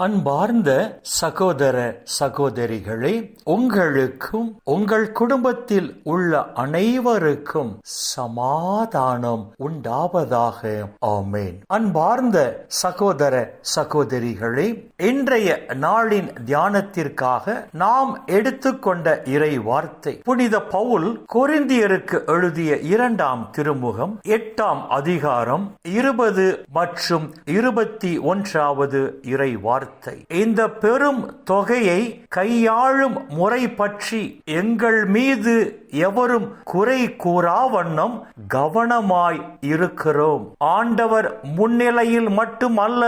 அன்பார்ந்த சகோதர சகோதரிகளே உங்களுக்கும் உங்கள் குடும்பத்தில் உள்ள அனைவருக்கும் சமாதானம் உண்டாவதாக. ஆமேன். அன்பார்ந்த சகோதர சகோதரிகளே இன்றைய நாளின் தியானத்திற்காக நாம் எடுத்துக்கொண்ட இறை வார்த்தை புனித பவுல் கொரிந்தியருக்கு எழுதிய இரண்டாம் திருமுகம் எட்டாம் அதிகாரம் இருபது மற்றும் இருபத்தி ஒன்றாவது இறை வார்த்தை இந்த பெரும் தொகையை கையாளும் முறை பற்றி எங்கள் மீது எவரும் குறை கூறா வண்ணம் கவனமாய் இருக்கிறோம். ஆண்டவர் முன்னிலையில் மட்டுமல்ல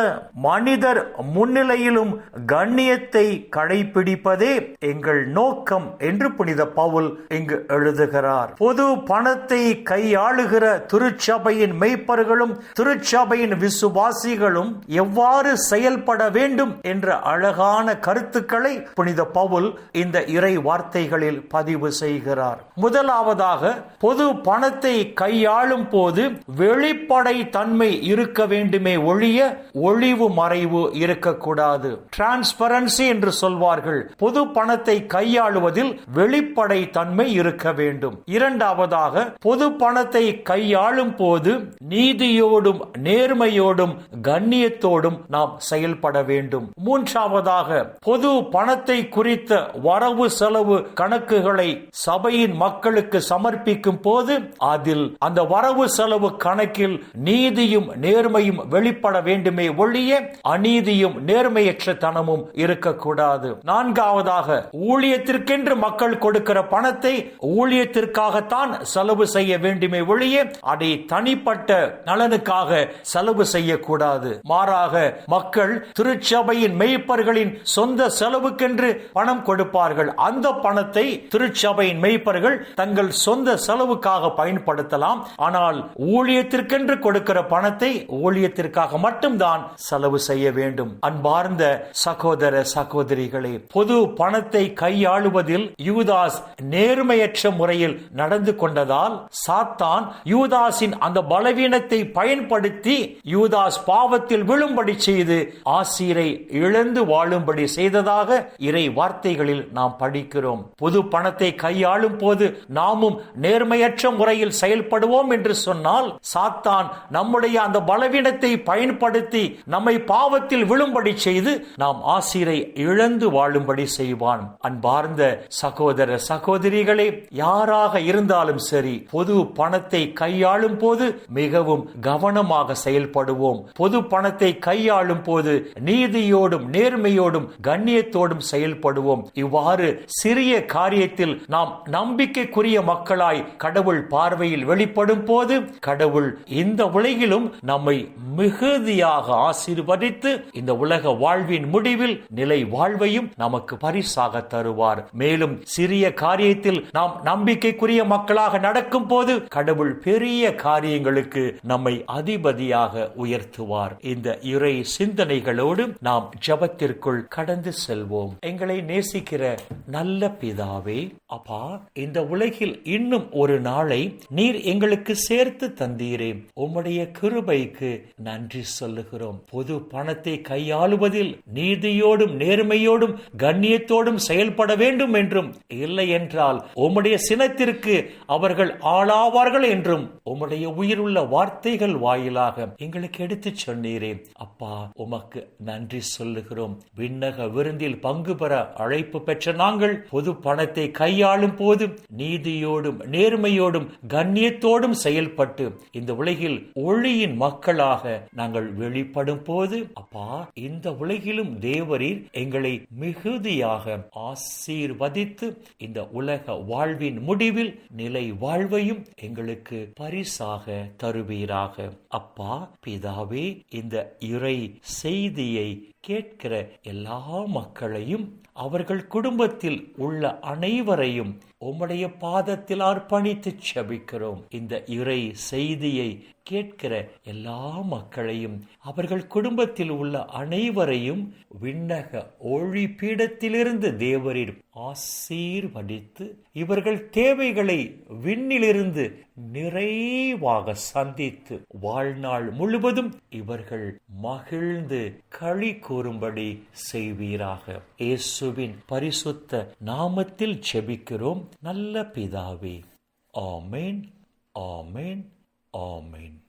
மனிதர் முன்னிலையிலும் கண்ணியத்தை கடைபிடிப்பதே எங்கள் நோக்கம் என்று புனித பவுல் இங்கு எழுதுகிறார். பொது பணத்தை கையாளுகிற திருச்சபையின் மெய்ப்பர்களும் திருச்சபையின் விசுவாசிகளும் எவ்வாறு செயல்பட வேண்டும் என்ற அழகான கருத்துக்களை புனித பவுல் இந்த இறை வார்த்தைகளில் பதிவு செய்கிறார். முதலாவதாக பொது பணத்தை கையாளும் போது வெளிப்படை தன்மை இருக்க வேண்டுமே ஒழிய ஒளிவு மறைவு இருக்கக்கூடாது. டிரான்ஸ்பரன்சி என்று சொல்வார்கள். பொது பணத்தை கையாளுவதில் வெளிப்படை தன்மை இருக்க வேண்டும். இரண்டாவதாக பொது பணத்தை கையாளும் போது நீதியோடும் நேர்மையோடும் கண்ணியத்தோடும் நாம் செயல்பட வேண்டும். மூன்றாவதாக பொது பணத்தை குறித்த வரவு செலவு கணக்குகளை சபையின் மக்களுக்கு சமர்ப்பிக்கும் போது அதில் அந்த வரவு செலவு கணக்கில் நீதியும் நேர்மையும் வெளிப்பட வேண்டுமே ஒழிய அநீதியும் நேர்மையற்ற தனமும் இருக்கக்கூடாது. நான்காவதாக ஊழியத்திற்கென்று மக்கள் கொடுக்கிற பணத்தை ஊழியத்திற்காகத்தான் செலவு செய்ய வேண்டுமே ஒழிய அதை தனிப்பட்ட நலனுக்காக செலவு செய்யக்கூடாது. மாறாக மக்கள் திருச்சபை திருச்சபையின் மெய்ப்பர்களின் சொந்த செலவுக்கென்று பணம் கொடுப்பார்கள். அந்த பணத்தை திருச்சபையின் மெய்ப்பர்கள் தங்கள் சொந்த செலவுக்காக பயன்படுத்தலாம். ஆனால் ஊழியத்திற்கென்று கொடுக்கிற பணத்தை ஊழியத்திற்காக மட்டும்தான் செலவு செய்ய வேண்டும். அன்பார்ந்த சகோதர சகோதரிகளே பொது பணத்தை கையாளுவதில் யூதாஸ் நேர்மையற்ற முறையில் நடந்து கொண்டதால் சாத்தான் யூதாஸின் அந்த பலவீனத்தை பயன்படுத்தி யூதாஸ் பாவத்தில் விழும்படி செய்து ஆசீரை இழந்து வாழும்படி செய்ததாக இறை வார்த்தைகளில் நாம் படிக்கிறோம். பொது பணத்தை கையாளும் போது நாமும் நேர்மையற்ற முறையில் செயல்படுவோம் என்று சொன்னால் சாத்தான் நம்முடைய அந்த பலவீனத்தை பயன்படுத்தி நம்மை பாவத்தில் விழும்படி செய்து நாம் ஆசிரை இழந்து வாழும்படி செய்வான். அன்பார்ந்த சகோதர சகோதரிகளே யாராக இருந்தாலும் சரி பொது பணத்தை கையாளும் போது மிகவும் கவனமாக செயல்படுவோம். பொது பணத்தை கையாளும் போது நீதி நீதியோடும் நேர்மையோடும் கண்ணியத்தோடும் செயல்படுவோம். இவ்வாறு சிறிய காரியத்தில் நாம் நம்பிக்கைக்குரிய மக்களாய் கடவுள் பார்வையில் வெளிப்படும் போது கடவுள் இந்த உலகிலும் நம்மை மிகுதியாக ஆசீர்வதித்து இந்த உலக வாழ்வின் முடிவில் நிலை வாழ்வையும் நமக்கு பரிசாக தருவார். மேலும் சிறிய காரியத்தில் நாம் நம்பிக்கைக்குரிய மக்களாக நடக்கும் போது கடவுள் பெரிய காரியங்களுக்கு நம்மை அதிபதியாக உயர்த்துவார். இந்த இறை சிந்தனைகளோடு நாம் ஜபத்திற்குள் கடந்து செல்வோம். எங்களை நேசிக்கிற நல்ல பிதாவே அப்பா இந்த உலகில் இன்னும் ஒரு நாளை நீர் எங்களுக்கு சேர்த்து தந்தீரே. உம்முடைய கிருபைக்கு நன்றி சொல்லுகிறோம். பொது பணத்தை கையாளுவதில் நீதியோடும் நேர்மையோடும் கண்ணியத்தோடும் செயல்பட வேண்டும் என்றும் இல்லை என்றால் உம்முடைய சினத்திற்கு அவர்கள் ஆளாவார்கள் என்றும் உம்முடைய உயிருள்ள வார்த்தைகள் வாயிலாக எங்களுக்கு எடுத்துச் சொன்னீரே. அப்பா உமக்கு நன்றி சொல்லுகிறோம். விண்ணக விருந்தில் பங்கு பெற அழைப்பு பெற்ற நாங்கள் பொது பணத்தை கையாளும் போது நீதியோடும் நேர்மையோடும் கண்ணியத்தோடும் செயல்பட்டு இந்த உலகில் ஒளியின் மக்களாக நாங்கள் வெளிப்படும் போது அப்பா இந்த உலகிலும் தேவரீர் எங்களை மிகுதியாக ஆசீர்வதித்து இந்த உலக வாழ்வின் முடிவில் நிலை வாழ்வையும் எங்களுக்கு பரிசாக தருவீராக. அப்பா பிதாவே இந்த இறை செய்தியை கேட்கிற எல்லா மக்களையும் அவர்கள் குடும்பத்தில் உள்ள அனைவரையும் உம்முடைய பாதத்தில் அர்ப்பணித்து செபிக்கிறோம். இந்த இறை செய்தியை கேட்கிற எல்லா மக்களையும் அவர்கள் குடும்பத்தில் உள்ள அனைவரையும் விண்ணக ஒளி பீடத்திலிருந்து தேவரின் ஆசீர்வதித்து இவர்கள் தேவைகளை விண்ணிலிருந்து நிறைவாக சந்தித்து வாழ்நாள் முழுவதும் இவர்கள் மகிழ்ந்து களி கூறும்படி செய்வீராக. இயேசுவின் பரிசுத்த நாமத்தில் ஜெபிக்கிறோம். நல்ல பிதாவே ஆமேன் ஆமேன் ஆமேன்.